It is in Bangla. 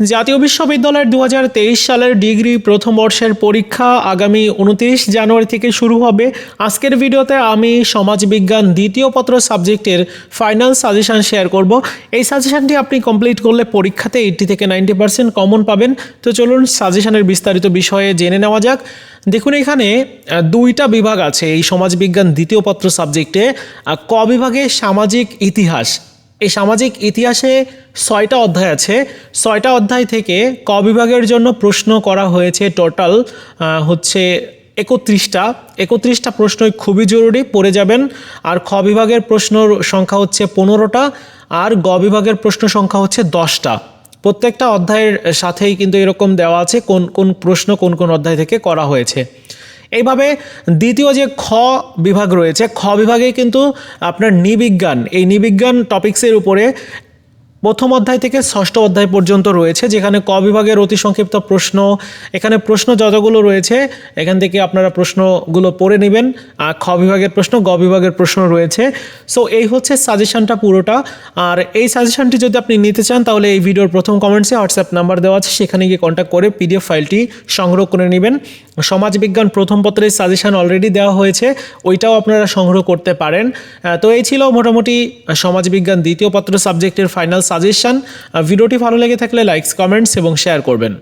জাতীয় বিশ্ববিদ্যালয়ের দু হাজার তেইশ সালের ডিগ্রি প্রথম বর্ষের পরীক্ষা আগামী উনত্রিশ জানুয়ারি থেকে শুরু হবে। আজকের ভিডিওতে আমি সমাজবিজ্ঞান দ্বিতীয় পত্র সাবজেক্টের ফাইনাল সাজেশান শেয়ার করব। এই সাজেশনটি আপনি কমপ্লিট করলে পরীক্ষাতে এইটটি থেকে নাইনটি পার্সেন্ট কমন পাবেন। তো চলুন সাজেশানের বিস্তারিত বিষয়ে জেনে নেওয়া যাক। দেখুন এখানে দুইটা বিভাগ আছে এই সমাজবিজ্ঞান দ্বিতীয় পত্র সাবজেক্টে। ক বিভাগে সামাজিক ইতিহাস এই সামাজিক ইতিহাসে ছয়টা অধ্যায় আছে। ছয়টা অধ্যায় থেকে ক বিভাগের জন্য প্রশ্ন করা হয়েছে টোটাল হচ্ছে একত্রিশটা। একত্রিশটা প্রশ্নই খুবই জরুরি, পড়ে যাবেন। আর খ বিভাগের প্রশ্নর সংখ্যা হচ্ছে পনেরোটা, আর গ বিভাগের প্রশ্ন সংখ্যা হচ্ছে দশটা। প্রত্যেকটা অধ্যায়ের সাথেই কিন্তু এরকম দেওয়া আছে কোন কোন প্রশ্ন কোন কোন অধ্যায় থেকে করা হয়েছে। এইভাবে দ্বিতীয় যে খ বিভাগ রয়েছে, খ বিভাগে কিন্তু আপনার নিবিজ্ঞান। এই নিবিজ্ঞান টপিক্সের উপরে প্রথম অধ্যায় থেকে ষষ্ঠ অধ্যায় পর্যন্ত রয়েছে, যেখানে ক বিভাগের অতি সংক্ষিপ্ত প্রশ্ন, এখানে প্রশ্ন যতগুলো রয়েছে, এখান থেকে আপনারা প্রশ্নগুলো পড়ে নেবেন, আর খ বিভাগের প্রশ্ন, গ বিভাগের প্রশ্ন রয়েছে। সো এই হচ্ছে সাজেশনটা পুরোটা। আর এই সাজেশনটি যদি আপনি নিতে চান, তাহলে এই ভিডিওর প্রথম কমেন্টসে হোয়াটসঅ্যাপ নাম্বার দেওয়া আছে, সেখানে গিয়ে কন্ট্যাক্ট করে পিডিএফ ফাইলটি সংগ্রহ করে নেবেন। সমাজবিজ্ঞান প্রথম পত্রের সাজেশান অলরেডি দেওয়া হয়েছে, ওইটাও আপনারা সংগ্রহ করতে পারেন। তো এই ছিল মোটামুটি সমাজবিজ্ঞান দ্বিতীয় পত্র সাবজেক্টের ফাইনাল সাজেশান ভিডিওটি ভালো লেগে থাকলে লাইকস কমেন্টস এবং শেয়ার করবেন।